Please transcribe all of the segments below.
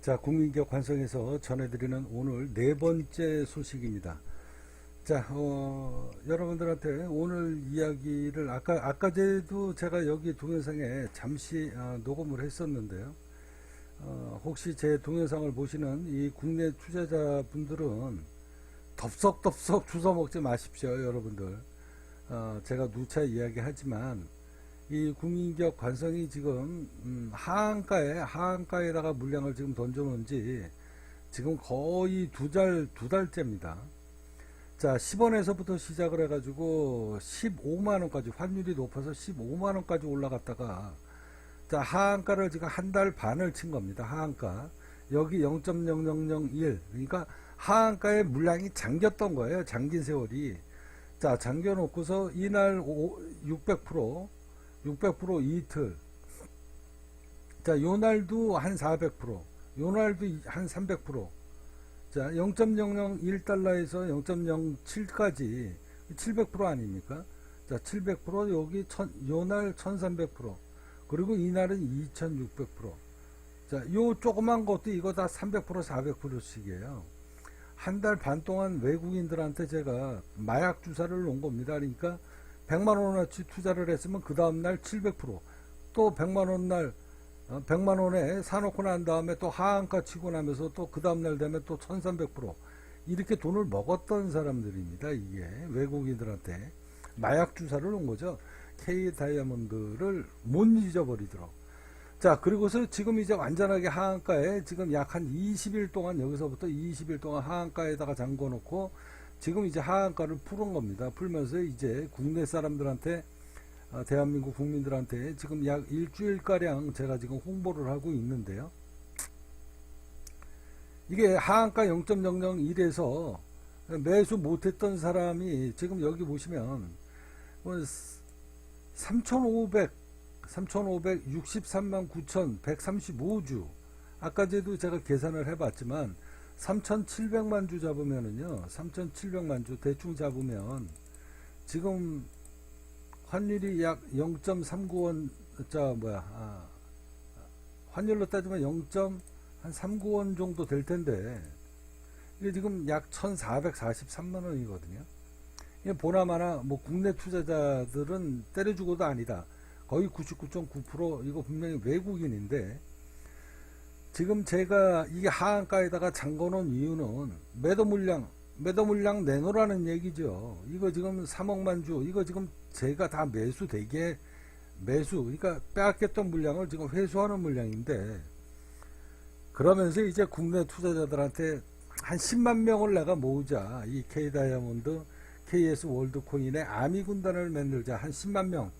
자, 국민기업 관성에서 전해드리는 오늘 네 번째 소식입니다. 자, 어, 여러분들한테 오늘 이야기를 아까 아까 전에도 제가 여기 동영상에 잠시 아, 녹음을 했었는데요. 어, 혹시 제 동영상을 보시는 이 국내 투자자분들은 덥석덥석 주워 먹지 마십시오, 여러분들. 어, 제가 누차 이야기하지만 이 국민기업 관성이 지금 음, 하한가에 하한가에다가 물량을 지금 던져놓은 지 지금 거의 두 달 두 달째입니다. 자, 10원에서부터 시작을 해가지고 15만 원까지 환율이 높아서 15만 원까지 올라갔다가 자 하한가를 지금 한 달 반을 친 겁니다. 하한가 여기 0.0001 그러니까 하한가에 물량이 잠겼던 거예요. 잠긴 세월이 자 잠겨놓고서 이날 600% 600% 이틀. 자, 요날도 한 400%, 요날도 한 300%. 자, 0.001달러에서 0.07까지 700% 아닙니까? 자, 700% 여기 천, 요날 1300%. 그리고 이날은 2600%. 자, 요 조그만 것도 이거 다 300% 400%씩이에요. 한 달 반 동안 외국인들한테 제가 마약 주사를 놓은 겁니다. 그러니까 100만 원어치 투자를 했으면 그 다음 날 700%, 또 100만 원 날, 100만 원에 사놓고 난 다음에 또 하한가 치고 나면서 또 그 다음 날 되면 또 1300% 이렇게 돈을 먹었던 사람들입니다. 이게 외국인들한테 마약 주사를 놓은 거죠. K 다이아몬드를 못 잊어버리도록. 자, 그리고서 지금 이제 완전하게 하한가에 지금 약 한 20일 동안 여기서부터 20일 동안 하한가에다가 잠궈 놓고 지금 이제 하한가를 풀은 겁니다. 풀면서 이제 국내 사람들한테 어, 대한민국 국민들한테 지금 약 일주일가량 제가 지금 홍보를 하고 있는데요. 이게 하한가 0.001에서 매수 못했던 사람이 지금 여기 보시면 3,500, 3,563만 9,135주 아까 제도 제가 계산을 해봤지만 3,700만 주 잡으면은요, 3,700만 주 대충 잡으면 지금 환율이 약 0.39원, 자, 뭐야, 아, 환율로 따지면 0.39원 정도 될 텐데, 이게 지금 약 1,443만 원이거든요. 이게 보나마나 뭐 국내 투자자들은 때려주고도 아니다. 거의 99.9% 이거 분명히 외국인인데, 지금 제가 이게 하한가에다가 잠궈놓은 이유는 매도 물량, 매도 물량 내놓으라는 얘기죠. 이거 지금 3억만 주, 이거 지금 제가 다 매수 되게 매수, 그러니까 빼앗겼던 물량을 지금 회수하는 물량인데, 그러면서 이제 국내 투자자들한테 한 10만 명을 내가 모으자. 이 K 다이아몬드, KS 월드 코인의 아미 군단을 만들자. 한 10만 명.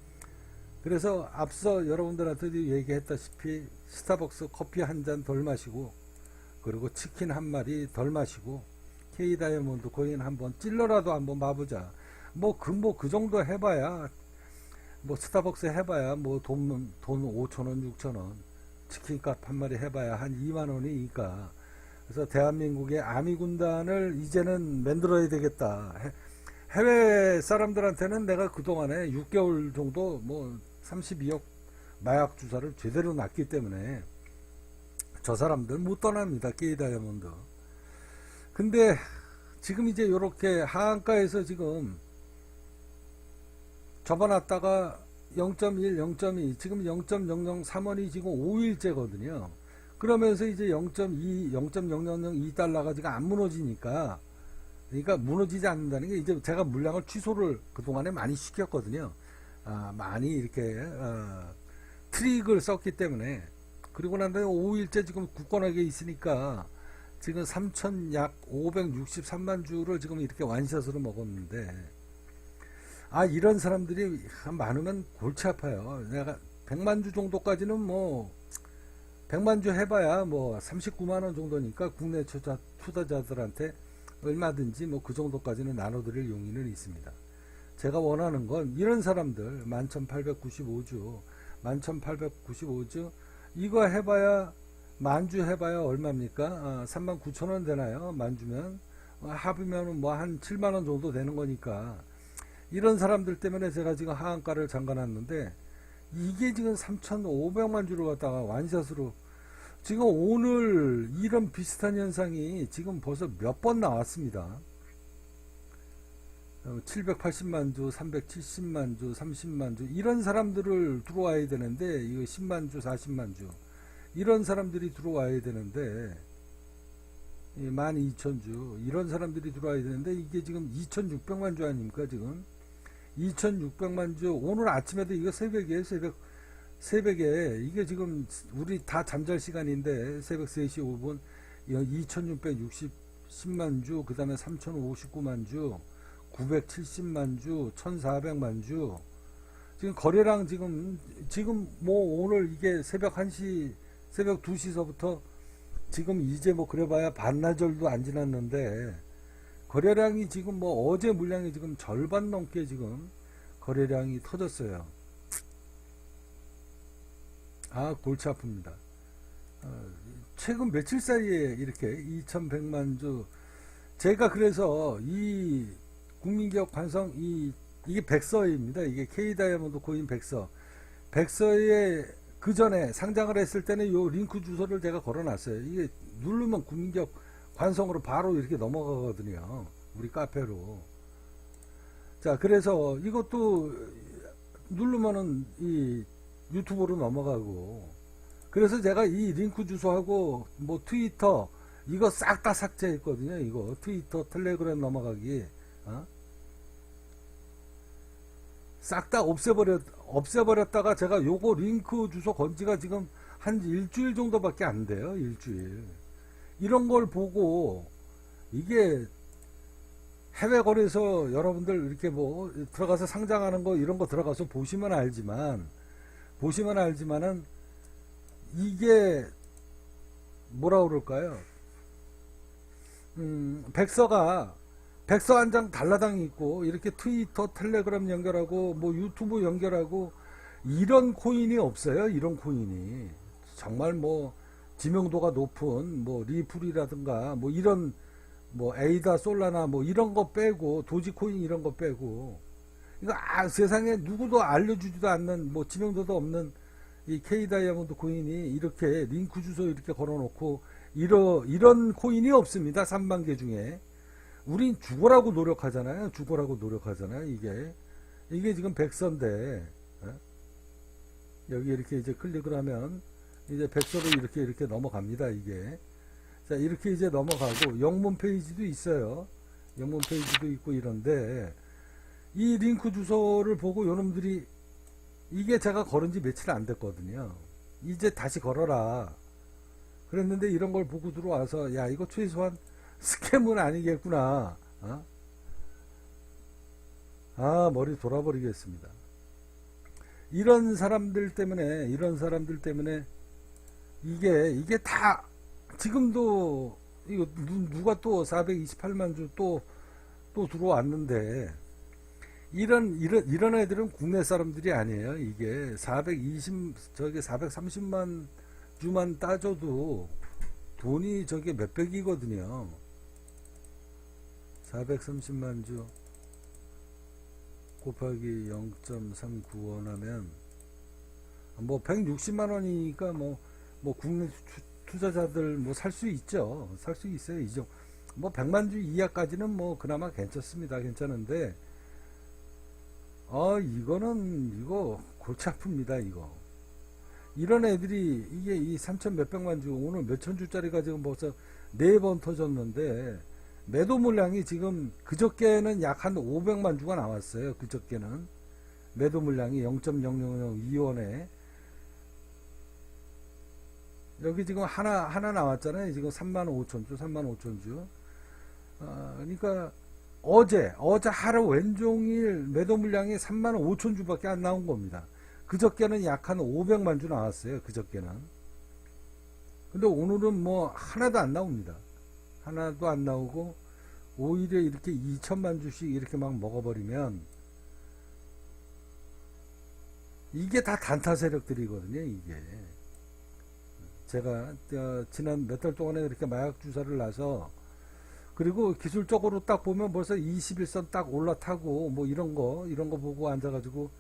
그래서 앞서 여러분들한테도 얘기했다시피 스타벅스 커피 한 잔 덜 마시고 그리고 치킨 한 마리 덜 마시고 K 다이아몬드 코인 한번 찔러라도 한번 봐보자. 뭐 그 뭐 그 정도 해봐야 뭐 스타벅스 해봐야 뭐 돈돈 5천 원 6천 원 치킨값 한 마리 해봐야 한 2만 원이니까 그래서 대한민국의 아미 군단을 이제는 만들어야 되겠다. 해외 사람들한테는 내가 그동안에 6개월 정도 뭐 32억 마약 주사를 제대로 놨기 때문에 저 사람들 못 떠납니다. 게이 다이아몬드. 근데 지금 이제 이렇게 하한가에서 지금 접어놨다가 0.1, 0.2, 지금 0.003원이 지금 5일째거든요. 그러면서 이제 0.2, 0.0002달러가 지금 안 무너지니까 그러니까 무너지지 않는다는 게 이제 제가 물량을 취소를 그동안에 많이 시켰거든요. 아, 많이 이렇게 어, 트릭을 썼기 때문에 그리고 난 다음에 5일째 지금 굳건하게 있으니까 지금 3천 약 563만 주를 지금 이렇게 완샷으로 먹었는데 아 이런 사람들이 많으면 골치 아파요. 내가 100만 주 정도까지는 뭐 100만 주 해봐야 뭐 39만 원 정도니까 국내 투자, 투자자들한테 얼마든지 뭐 그 정도까지는 나눠드릴 용의는 있습니다. 제가 원하는 건 이런 사람들 11,895주 11,895주 이거 해봐야 만주 해봐야 얼마입니까? 아, 39,000원 되나요? 만주면 어, 합이면 뭐 한 7만원 정도 되는 거니까 이런 사람들 때문에 제가 지금 하한가를 잠가놨는데 이게 지금 3,500만 주를 갖다가 완샷으로 지금 오늘 이런 비슷한 현상이 지금 벌써 몇 번 나왔습니다. 어, 780만 주, 370만 주, 30만 주 이런 사람들을 들어와야 되는데 이거 10만 주, 40만 주 이런 사람들이 들어와야 되는데 12,000주 이런 사람들이 들어와야 되는데 이게 지금 2,600만 주 아닙니까 지금? 2,600만 주 오늘 아침에도 이거 새벽에 새벽 새벽에 이게 지금 우리 다 잠잘 시간인데 새벽 3시 5분 2,660 10만 주, 그 다음에 3,059만 주, 970만 주, 1,400만 주. 지금 거래량 지금, 지금 뭐 오늘 이게 새벽 1시, 새벽 2시서부터 지금 이제 뭐 그래봐야 반나절도 안 지났는데 거래량이 지금 뭐 어제 물량이 지금 절반 넘게 지금 거래량이 터졌어요. 아, 골치 아픕니다. 어, 최근 며칠 사이에 이렇게 2100만 주 제가 그래서 이 국민기업 관성 이 이게 백서입니다. 이게 K 다이아몬드 코인 백서. 백서에 그 전에 상장을 했을 때는 요 링크 주소를 제가 걸어 놨어요. 이게 누르면 국민기업 관성으로 바로 이렇게 넘어가거든요. 우리 카페로. 자, 그래서 이것도 누르면은 이 유튜브로 넘어가고 그래서 제가 이 링크 주소하고 뭐 트위터 이거 싹 다 삭제했거든요. 이거 트위터 텔레그램 넘어가기 어? 싹다 없애버렸 없애버렸다가 제가 요거 링크 주소 건지가 지금 한 일주일 정도밖에 안 돼요. 일주일 이런 걸 보고 이게 해외 거래소 여러분들 이렇게 뭐 들어가서 상장하는 거 이런 거 들어가서 보시면 알지만 보시면 알지만은 이게 뭐라 그럴까요? 음, 백서가 백서 한 장 달라당 있고 이렇게 트위터, 텔레그램 연결하고 뭐 유튜브 연결하고 이런 코인이 없어요. 이런 코인이 정말 뭐 지명도가 높은 뭐 리플이라든가 뭐 이런 뭐 에이다 솔라나 뭐 이런 거 빼고 도지코인 이런 거 빼고 이거 아, 세상에 누구도 알려주지도 않는 뭐 지명도도 없는 이 K 다이아몬드 코인이 이렇게 링크 주소 이렇게 걸어놓고 이러 이런 코인이 없습니다. 3만 개 중에 우린 죽어라고 노력하잖아요. 죽어라고 노력하잖아요. 이게 이게 지금 백서인데 어? 여기 이렇게 이제 클릭을 하면 이제 백서로 이렇게 이렇게 넘어갑니다. 이게 자 이렇게 이제 넘어가고 영문 페이지도 있어요. 영문 페이지도 있고 이런데 이 링크 주소를 보고 요놈들이 이게 제가 걸은 지 며칠 안 됐거든요. 이제 다시 걸어라. 그랬는데 이런 걸 보고 들어와서 야 이거 최소한 스캠은 아니겠구나. 어? 아 머리 돌아버리겠습니다. 이런 사람들 때문에 이런 사람들 때문에 이게 이게 다 지금도 이거 누, 누가 또 428만 주 또 또 들어왔는데 이런 이런 이런 애들은 국내 사람들이 아니에요. 이게 420 저게 430만 주만 따져도 돈이 저게 몇백이거든요. 430만 주 곱하기 0.395원 하면 뭐 160만 원이니까 뭐 뭐 국내 투- 투자자들 뭐 살 수 있죠. 살 수 있어요. 이정 뭐 100만 주 이하까지는 뭐 그나마 괜찮습니다. 괜찮은데 아 이거는 이거 골치 아픕니다. 이거 이런 애들이 이게 이 3천 몇백만 주 오늘 몇천 주짜리가 지금 벌써 네 번 터졌는데 매도 물량이 지금 그저께는 약 한 500만 주가 나왔어요. 그저께는 매도 물량이 0.0002원에 여기 지금 하나 하나 나왔잖아요. 지금 3만 5천 주, 3만 5천 주. 아, 그러니까 어제 어제 하루 왼종일 매도 물량이 3만 5천 주밖에 안 나온 겁니다. 그저께는 약 한 500만 주 나왔어요. 그저께는. 근데 오늘은 뭐 하나도 안 나옵니다. 하나도 안 나오고 오히려 이렇게 2천만 주씩 이렇게 막 먹어버리면 이게 다 단타 세력들이거든요. 이게 제가 어, 지난 몇 달 동안에 이렇게 마약 주사를 놔서 그리고 기술적으로 딱 보면 벌써 21선 딱 올라타고 뭐 이런 거 이런 거 보고 앉아가지고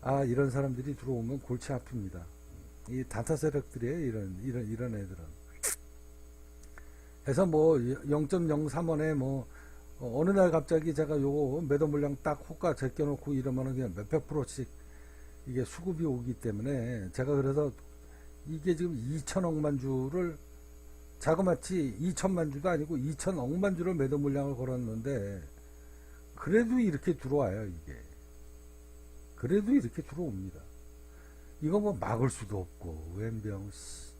아 이런 사람들이 들어오면 골치 아픕니다. 이 단타 세력들이에요. 이런 이런 이런 애들은. 그래서 뭐 0.03원에 뭐 어, 어느 날 갑자기 제가 요거 매도 물량 딱 호가 제껴놓고 이러면은 그냥 몇백 프로씩 이게 수급이 오기 때문에 제가 그래서 이게 지금 2천억만 주를 자그마치 2천만 주도 아니고 2천억만 주를 매도 물량을 걸었는데 그래도 이렇게 들어와요 이게 그래도 이렇게 들어옵니다 이거 뭐 막을 수도 없고 웬병 씨.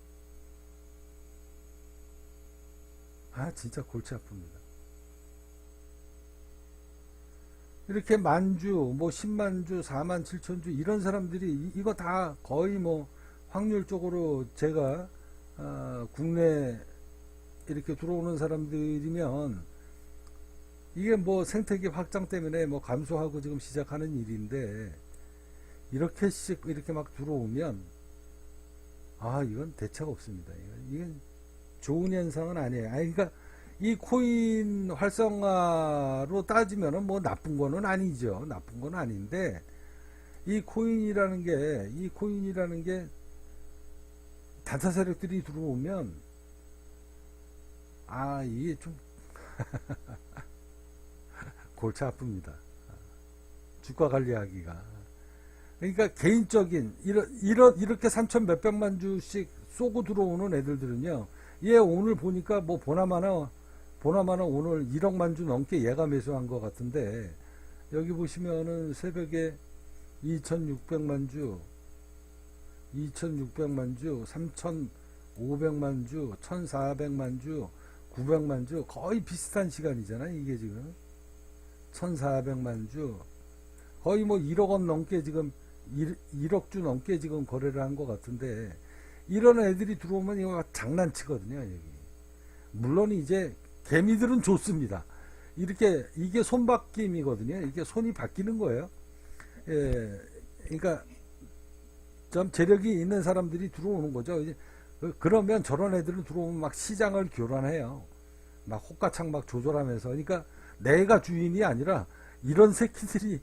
아 진짜 골치 아픕니다 이렇게 만주 뭐 10만주 4만 7천주 이런 사람들이 이- 이거 다 거의 뭐 확률적으로 제가 어, 국내 이렇게 들어오는 사람들이면 이게 뭐 생태계 확장 때문에 뭐 감소하고 지금 시작하는 일인데 이렇게씩 이렇게 막 들어오면 아 이건 대책 없습니다. 이건, 이건 좋은 현상은 아니에요. 아니 그러니까 이 코인 활성화로 따지면은 뭐 나쁜 거는 아니죠. 나쁜 건 아닌데 이 코인이라는 게 이 코인이라는 게 단타 세력들이 들어오면 아 이게 좀 골치 아픕니다. 주가 관리하기가. 그러니까 개인적인 이런 이렇게 3천 몇백만 주씩 쏘고 들어오는 애들들은요. 얘 오늘 보니까 뭐 보나마나 보나마나 오늘 1억만 주 넘게 얘가 매수한 것 같은데 여기 보시면은 새벽에 2,600만 주 2,600만 주, 3,500만 주, 1,400만 주, 900만 주 거의 비슷한 시간이잖아요. 이게 지금 1,400만 주 거의 뭐 1억 원 넘게 지금 1, 억 주 넘게 지금 거래를 한 것 같은데 이런 애들이 들어오면 이거 장난치거든요. 여기 물론 이제 개미들은 좋습니다. 이렇게 이게 손바뀜이거든요. 이게 손이 바뀌는 거예요. 예, 그러니까 좀 재력이 있는 사람들이 들어오는 거죠. 이제 그- 그러면 저런 애들은 들어오면 막 시장을 교란해요. 막 호가창 막 조절하면서. 그러니까 내가 주인이 아니라 이런 새끼들이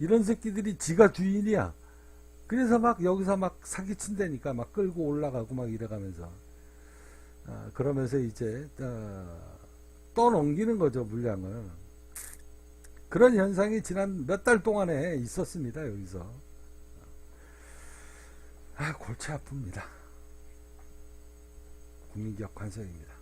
이런 새끼들이 지가 주인이야. 그래서 막 여기서 막 사기친다니까 막 끌고 올라가고 막 이래가면서 아, 그러면서 이제 어, 떠넘기는 거죠 물량을. 그런 현상이 지난 몇 달 동안에 있었습니다 여기서. 아 골치 아픕니다. 국민기업 관성입니다.